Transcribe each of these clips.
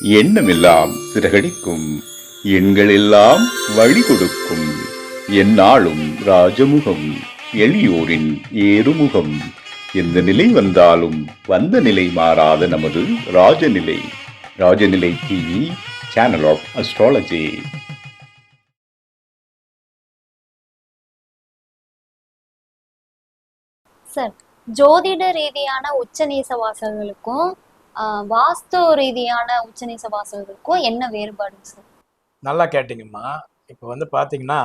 எண்ணமெல்லாம் சிறகடிக்கும். எண்களெல்லாம் வழி கொடுக்கும் எந்நாளும் ராஜமுகம் எளியோரின் ஏறுமுகம். எந்த நிலை வந்தாலும் வந்த நிலை மாறாத நமது Rajanilai. Rajanilai TV channel of astrology sir ஜோதிட ரீதியான உச்சநீச வாசல்களுக்கும் ஆஹ், வாஸ்து ரீதியான உச்சநீச வாசல்களுக்கும் என்ன வேறுபாடுங்க சார்? நல்லா கேட்டிங்கம்மா. இப்போ வந்து பார்த்தீங்கன்னா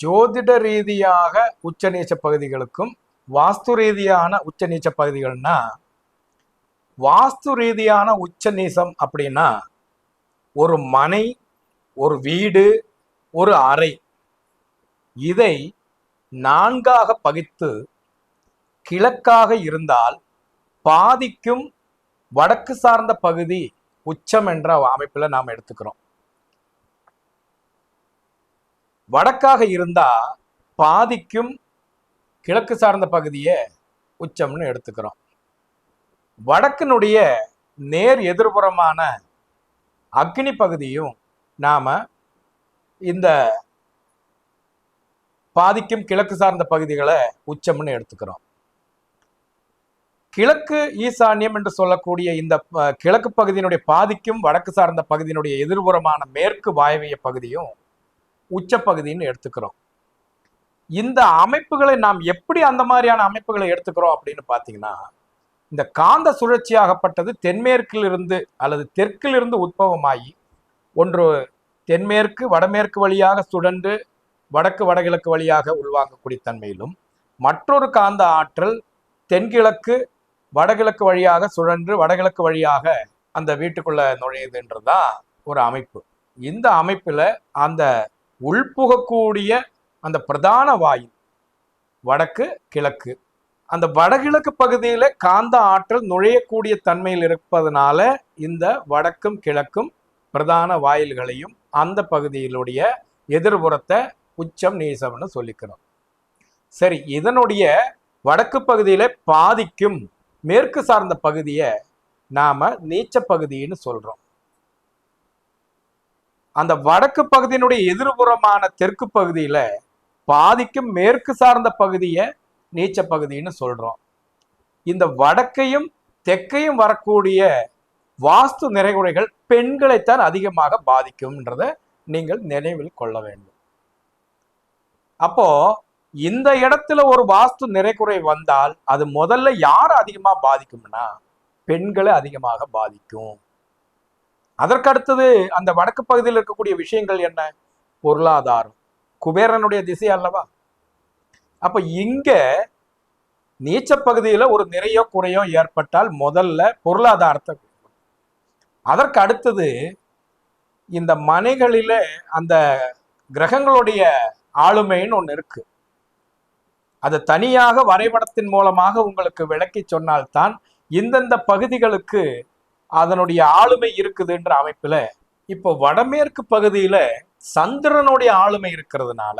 ஜோதிட ரீதியாக உச்சநீச்ச பகுதிகளுக்கும் வாஸ்து ரீதியான உச்சநீச்ச பகுதிகள்னா வாஸ்து ரீதியான உச்சநீசம் அப்படின்னா ஒரு மனை ஒரு வீடு ஒரு அறை. இதை நான்காக பகித்து கிழக்காக இருந்தால் பாதிக்கும் வடக்கு சார்ந்த பகுதி உச்சம் என்ற அமைப்பில் நாம் எடுத்துக்கிறோம். வடக்காக இருந்தா பாதிக்கும் கிழக்கு சார்ந்த பகுதியை உச்சம்னு எடுத்துக்கிறோம். வடக்கினுடைய நேர் எதிர்புறமான அக்னி பகுதியும் நாம இந்த பாதிக்கும் கிழக்கு சார்ந்த பகுதிகளை உச்சம்னு எடுத்துக்கிறோம். கிழக்கு ஈசான்யம் என்று சொல்லக்கூடிய இந்த கிழக்கு பகுதியினுடைய பாதிக்கும் வடக்கு சார்ந்த பகுதியினுடைய எதிர்புறமான மேற்கு வாயவிய பகுதியும் உச்ச பகுதின்னு எடுத்துக்கிறோம். இந்த அமைப்புகளை நாம் எப்படி அந்த மாதிரியான அமைப்புகளை எடுத்துக்கிறோம் அப்படின்னு பார்த்தீங்கன்னா இந்த காந்த சுழற்சியாகப்பட்டது தென்மேற்கிலிருந்து அல்லது தெற்கிலிருந்து உட்பவமாகி ஒன்று தென்மேற்கு வடமேற்கு வழியாக சுழன்று வடக்கு வடகிழக்கு வழியாக உள்வாங்கக்கூடிய தன்மையிலும் மற்றொரு காந்த ஆற்றல் தென்கிழக்கு வடகிழக்கு வழியாக சுழன்று வடகிழக்கு வழியாக அந்த வீட்டுக்குள்ள நுழையுதுன்றதுதான் ஒரு அமைப்பு. இந்த அமைப்பில் அந்த உள்புகக்கூடிய அந்த பிரதான வாயில் வடக்கு கிழக்கு. அந்த வடகிழக்கு பகுதியில் காந்த ஆற்றல் நுழையக்கூடிய தன்மையில் இருப்பதனால இந்த வடக்கும் கிழக்கும் பிரதான வாயில்களையும் அந்த பகுதியிலுடைய எதிர்புறத்தை உச்சம் நீசம்னு சொல்லிக்கிறோம். சரி இதனுடைய வடக்கு பகுதியில் பாதிக்கும் மேற்கு சார்ந்த பகுதியை நாம நீச்ச பகுதின்னு சொல்றோம். அந்த வடக்கு பகுதியினுடைய எதிர்புறமான தெற்கு பகுதியில பாதிக்கும் மேற்கு சார்ந்த பகுதியை நீச்ச பகுதின்னு சொல்றோம். இந்த வடக்கையும் தெற்கையும் வரக்கூடிய வாஸ்து நிறைகுறைகள் பெண்களைத்தான் அதிகமாக பாதிக்கும்ன்றத நீங்கள் நினைவில் கொள்ள வேண்டும். அப்போ இந்த இடத்துல ஒரு வாஸ்து நிறைக்குறை வந்தால் அது முதல்ல யார் அதிகமா பாதிக்கும்னா பெண்களை அதிகமாக பாதிக்கும். அதற்கடுத்தது அந்த வடக்கு பகுதியில் இருக்கக்கூடிய விஷயங்கள் என்ன? பொருளாதாரம். குபேரனுடைய திசை அல்லவா? அப்ப இங்க நீச்ச பகுதியில ஒரு நிறையோ குறையோ ஏற்பட்டால் முதல்ல பொருளாதாரத்தை அதற்கு அடுத்தது இந்த மனைகளில அந்த கிரகங்களுடைய ஆளுமைன்னு ஒன்று இருக்குது அதை தனியாக வரைபடத்தின் மூலமாக உங்களுக்கு விளக்கி சொன்னால்தான் இந்தந்த பகுதிகளுக்கு அதனுடைய ஆளுமை இருக்குதுன்ற அமைப்புல இப்போ வடமேற்கு பகுதியில சந்திரனுடைய ஆளுமை இருக்கிறதுனால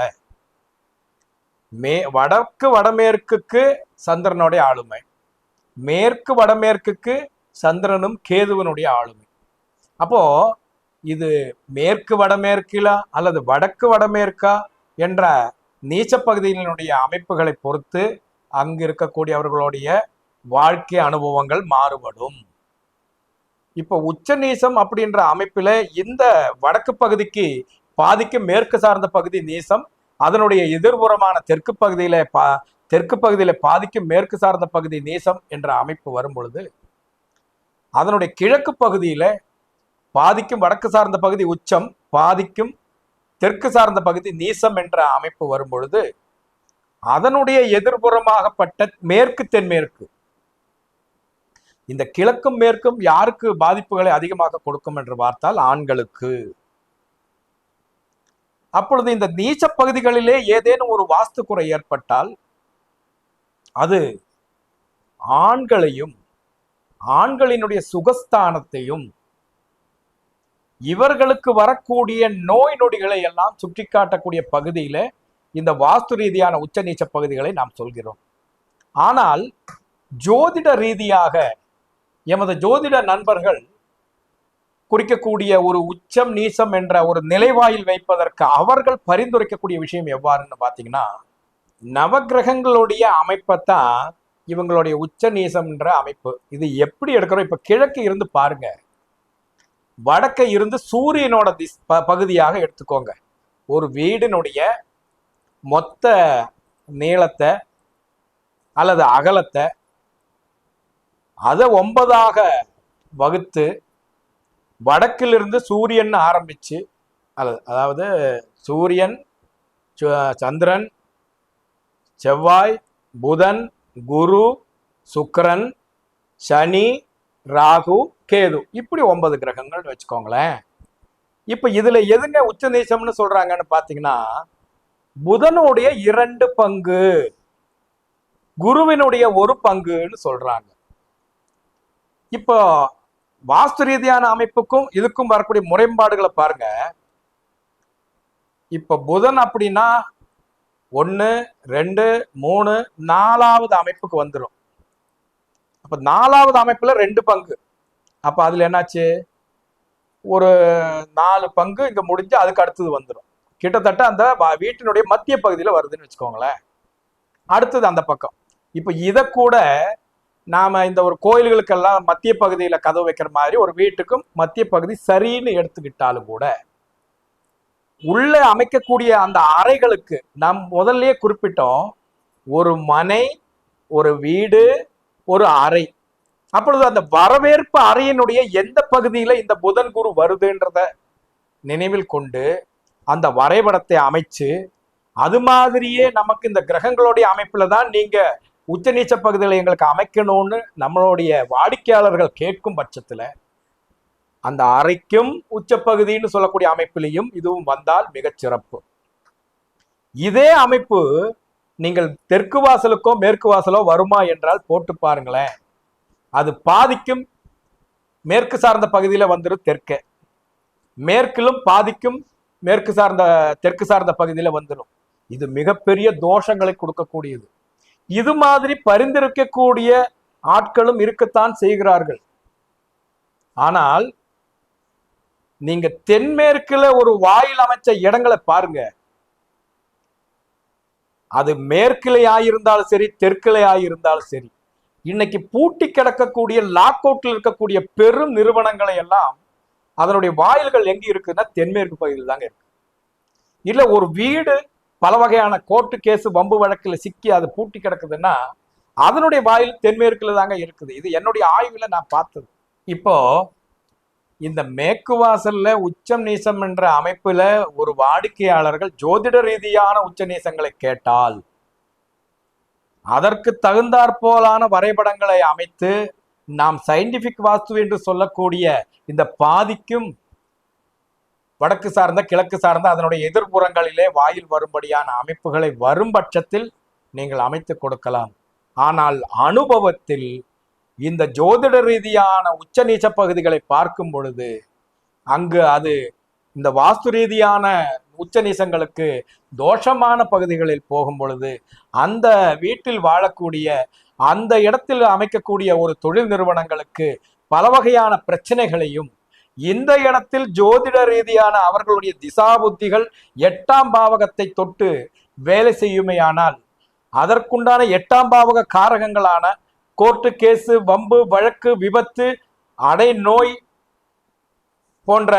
மே வடக்கு வடமேற்குக்கு சந்திரனுடைய ஆளுமை மேற்கு வடமேற்குக்கு சந்திரனும் கேதுவனுடைய ஆளுமை. அப்போ இது மேற்கு வடமேற்கிலா அல்லது வடக்கு வடமேற்கா என்ற நீச்ச பகுதியினுடைய அமைப்புகளை பொறுத்து அங்கு இருக்கக்கூடிய அவர்களுடைய வாழ்க்கை அனுபவங்கள் மாறுபடும். இப்போ உச்ச நீசம் அப்படின்ற அமைப்பில இந்த வடக்கு பகுதிக்கு பாதிக்கு மேற்கு சார்ந்த பகுதி நீசம் அதனுடைய எதிர்புறமான தெற்கு பகுதியில பா தெற்கு பகுதியில பாதிக்கும் மேற்கு சார்ந்த பகுதி நீசம் என்ற அமைப்பு வரும் பொழுது அதனுடைய கிழக்கு பகுதியில பாதிக்கும் வடக்கு சார்ந்த பகுதி உச்சம் பாதிக்கும் தெற்கு சார்ந்த பகுதி நீசம் என்ற அமைப்பு வரும்பொழுது அதனுடைய எதிர்புறமாகப்பட்ட மேற்கு தென்மேற்கு இந்த கிழக்கும் மேற்கும் யாருக்கு பாதிப்புகளை அதிகமாக கொடுக்கும் என்று பார்த்தால் ஆண்களுக்கு. அப்பொழுது இந்த நீச்ச பகுதிகளிலே ஏதேனும் ஒரு வாஸ்து குறை ஏற்பட்டால் அது ஆண்களையும் ஆண்களினுடைய சுகஸ்தானத்தையும் இவர்களுக்கு வரக்கூடிய நோய் நொடிகளை எல்லாம் சுட்டிக்காட்டக்கூடிய பகுதியில இந்த வாஸ்து ரீதியான உச்ச நீச்ச பகுதிகளை நாம் சொல்கிறோம். ஆனால் ஜோதிட ரீதியாக எமது ஜோதிட நண்பர்கள் குறிக்கக்கூடிய ஒரு உச்சம் நீசம் என்ற ஒரு நிலைவாயில் வைப்பதற்கு அவர்கள் பரிந்துரைக்கக்கூடிய விஷயம் எவ்வாறுன்னு பார்த்தீங்கன்னா நவக்கிரகங்களுடைய அமைப்பைத்தான் இவங்களுடைய உச்ச நீசம்ன்ற அமைப்பு. இது எப்படி எடுக்கிறோம்? இப்போ கிழக்கு இருந்து பாருங்கள் வடக்கே இருந்து சூரியனோட திஸ் ப- பகுதியாக எடுத்துக்கோங்க. ஒரு வீடினுடைய மொத்த நீளத்தை அல்லது அகலத்தை அதை ஒன்பதாக வகுத்து வடக்கிலிருந்து சூரியன் ஆரம்பிச்சு அல்லது அதாவது சூரியன் சந்திரன் செவ்வாய் புதன் குரு சுக்கரன் சனி ராகு கேது. இப்படி ஒன்பது கிரகங்கள்னு வச்சுக்கோங்களேன். இப்போ இதில் எதுங்க உச்ச நீசம்னு சொல்றாங்கன்னு பார்த்தீங்கன்னா புதனுடைய இரண்டு பங்கு குருவினுடைய ஒரு பங்குன்னு சொல்றாங்க. இப்போ வாஸ்து ரீதியான அமைப்புக்கும் இதுக்கும் வரக்கூடிய முரண்பாடுகளை பாருங்க. இப்போ புதன் அப்படின்னா ஒன்று ரெண்டு மூணு நாலாவது அமைப்புக்கு வந்துடும் அப்போ நாலாவது அமைப்பில் ரெண்டு பங்கு. அப்போ அதில் என்னாச்சு? ஒரு நாலு பங்கு இங்கே முடிஞ்சு அதுக்கு அடுத்தது வந்துடும் கிட்டத்தட்ட அந்த வீட்டினுடைய மத்திய பகுதியில் வருதுன்னு வச்சுக்கோங்களேன். அடுத்தது அந்த பக்கம். இப்போ இதை கூட நாம் இந்த ஒரு கோயில்களுக்கெல்லாம் மத்திய பகுதியில் கதவு வைக்கிற மாதிரி ஒரு வீட்டுக்கும் மத்திய பகுதி சரின்னு எடுத்துக்கிட்டாலும் கூட உள்ள அமைக்கக்கூடிய அந்த அறைகளுக்கு நாம் முதல்லயே குறிப்பிட்டோம். ஒரு மனை ஒரு வீடு ஒரு அறை. அப்பொழுது அந்த வரவேற்பு அறையினுடைய எந்த பகுதியில இந்த புதன் குரு வருதுன்றத நினைவில் கொண்டு அந்த வரைபடத்தை அமைச்சு அது மாதிரியே நமக்கு இந்த கிரகங்களுடைய அமைப்புல தான் நீங்க உச்சநீச்ச பகுதியில் எங்களுக்கு அமைக்கணும்னு நம்மளுடைய வாடிக்கையாளர்கள் கேட்கும் பட்சத்துல அந்த அறைக்கும் உச்சப்பகுதின்னு சொல்லக்கூடிய அமைப்பிலையும் இதுவும் வந்தால் மிகச் சிறப்பு. இதே அமைப்பு நீங்கள் தெற்கு வாசலுக்கோ மேற்கு வாசலோ வருமா என்றால் போட்டு பாருங்களேன். அது பாதிக்கும் மேற்கு சார்ந்த பகுதியில வந்துடும் தெற்கே. மேற்கிலும் பாதிக்கும் மேற்கு சார்ந்த தெற்கு சார்ந்த பகுதியில வந்துடும் இது மிகப்பெரிய தோஷங்களை கொடுக்கக்கூடியது. இது மாதிரி பரிந்துரைக்கக்கூடிய ஆட்களும் இருக்கத்தான் செய்கிறார்கள். ஆனால் நீங்க தென்மேற்குல ஒரு வாயில் அமைச்ச இடங்களை பாருங்க. அது மேற்கிலே ஆயிருந்தாலும் சரி தெற்கிலே ஆயிருந்தாலும் சரி இன்னைக்கு பூட்டி கிடக்கக்கூடிய லாக் அவுட்ல இருக்கக்கூடிய பெரும் நிறுவனங்களை எல்லாம் அதனுடைய வாயில்கள் எங்க இருக்குன்னா தென்மேற்கு பகுதியில் தாங்க இருக்கு. இல்ல ஒரு வீடு பல வகையான கோர்ட்டு கேஸ் வம்பு வழக்கில் சிக்கி அது பூட்டி கிடக்குதுன்னா அதனுடைய வாயில் தென்மேற்குல தாங்க இருக்குது. இது என்னுடைய ஆய்வில் நான் பார்த்தது. இப்போ இந்த மேற்கு வாசல்ல உச்சம் நீசம் என்ற அமைப்புல ஒரு வாடிக்கையாளர்கள் ஜோதிட ரீதியான உச்ச நீசங்களை கேட்டால் அதற்கு தகுந்தாற்போலான வரைபடங்களை அமைத்து நாம் சயின்டிபிக் வாஸ்து என்று சொல்லக்கூடிய இந்த பாதிக்கும் வடக்கு சார்ந்த கிழக்கு சார்ந்த அதனுடைய எதிர்ப்புறங்களிலே வாயில் வரும்படியான அமைப்புகளை வரும் பட்சத்தில் நீங்கள் அமைத்து கொடுக்கலாம். ஆனால் அனுபவத்தில் இந்த ஜோதிட ரீதியான உச்ச நீச்ச பகுதிகளை பார்க்கும் பொழுது அங்கு அது இந்த வாஸ்து ரீதியான உச்ச நீசங்களுக்கு தோஷமான பகுதிகளில் போகும் பொழுது அந்த வீட்டில் வாழக்கூடிய அந்த இடத்தில் அமைக்கக்கூடிய ஒரு தொழில் நிறுவனங்களுக்கு பல வகையான பிரச்சனைகளையும் இந்த இடத்தில் ஜோதிட ரீதியான அவர்களுடைய திசா புத்திகள் எட்டாம் பாவகத்தை தொட்டு வேலை செய்யுமையானால் அதற்குண்டான எட்டாம் பாவக காரகங்களான கோர்ட்டு கேஸு வம்பு வழக்கு விபத்து அடை நோய் போன்ற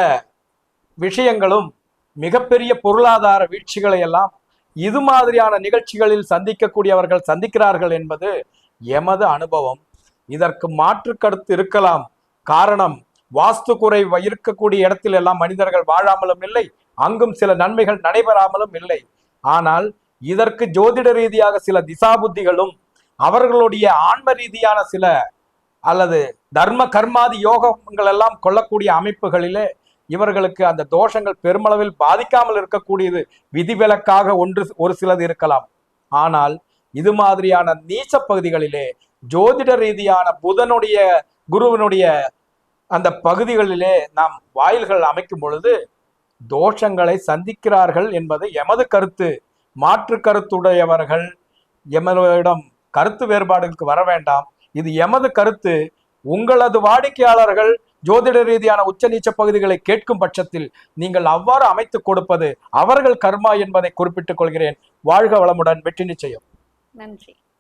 விஷயங்களும் மிகப்பெரிய பொருளாதார வீழ்ச்சிகளை எல்லாம் இது மாதிரியான நிகழ்ச்சிகளில் சந்திக்கக்கூடியவர்கள் சந்திக்கிறார்கள் என்பது எமது அனுபவம். இதற்கு மாற்று கருத்து இருக்கலாம். காரணம் வாஸ்து குறை இருக்கக்கூடிய இடத்தில் எல்லாம் மனிதர்கள் வாழாமலும் இல்லை அங்கும் சில நன்மைகள் நடைபெறாமலும் இல்லை. ஆனால் இதற்கு ஜோதிட ரீதியாக சில திசாபுத்திகளும் அவர்களுடைய ஆன்ம ரீதியான சில அல்லது தர்ம கர்மாதி யோகங்கள் எல்லாம் கொள்ளக்கூடிய அமைப்புகளிலே இவர்களுக்கு அந்த தோஷங்கள் பெருமளவில் பாதிக்காமல் இருக்கக்கூடியது விதிவிலக்காக ஒன்று ஒரு சிலது இருக்கலாம். ஆனால் இது மாதிரியான நீச்ச பகுதிகளிலே ஜோதிட ரீதியான புதனுடைய குருவினுடைய அந்த பகுதிகளிலே நாம் வாயில்கள் அமைக்கும் பொழுது தோஷங்களை சந்திக்கிறார்கள் என்பது எமது கருத்து. மாற்று கருத்துடையவர்கள் எமரிடம் கருத்து வேறுபாடுகளுக்கு வர வேண்டாம். இது எமது கருத்து. உங்களது வாடிக்கையாளர்கள் ஜோதிட ரீதியான உச்ச நீச்ச பகுதிகளை கேட்கும் பட்சத்தில் நீங்கள் அவ்வாறு அமைத்துக் கொடுப்பது அவர்கள் கர்மா என்பதை குறிப்பிட்டுக் கொள்கிறேன். வாழ்க வளமுடன் வெற்றி நிச்சயம். நன்றி.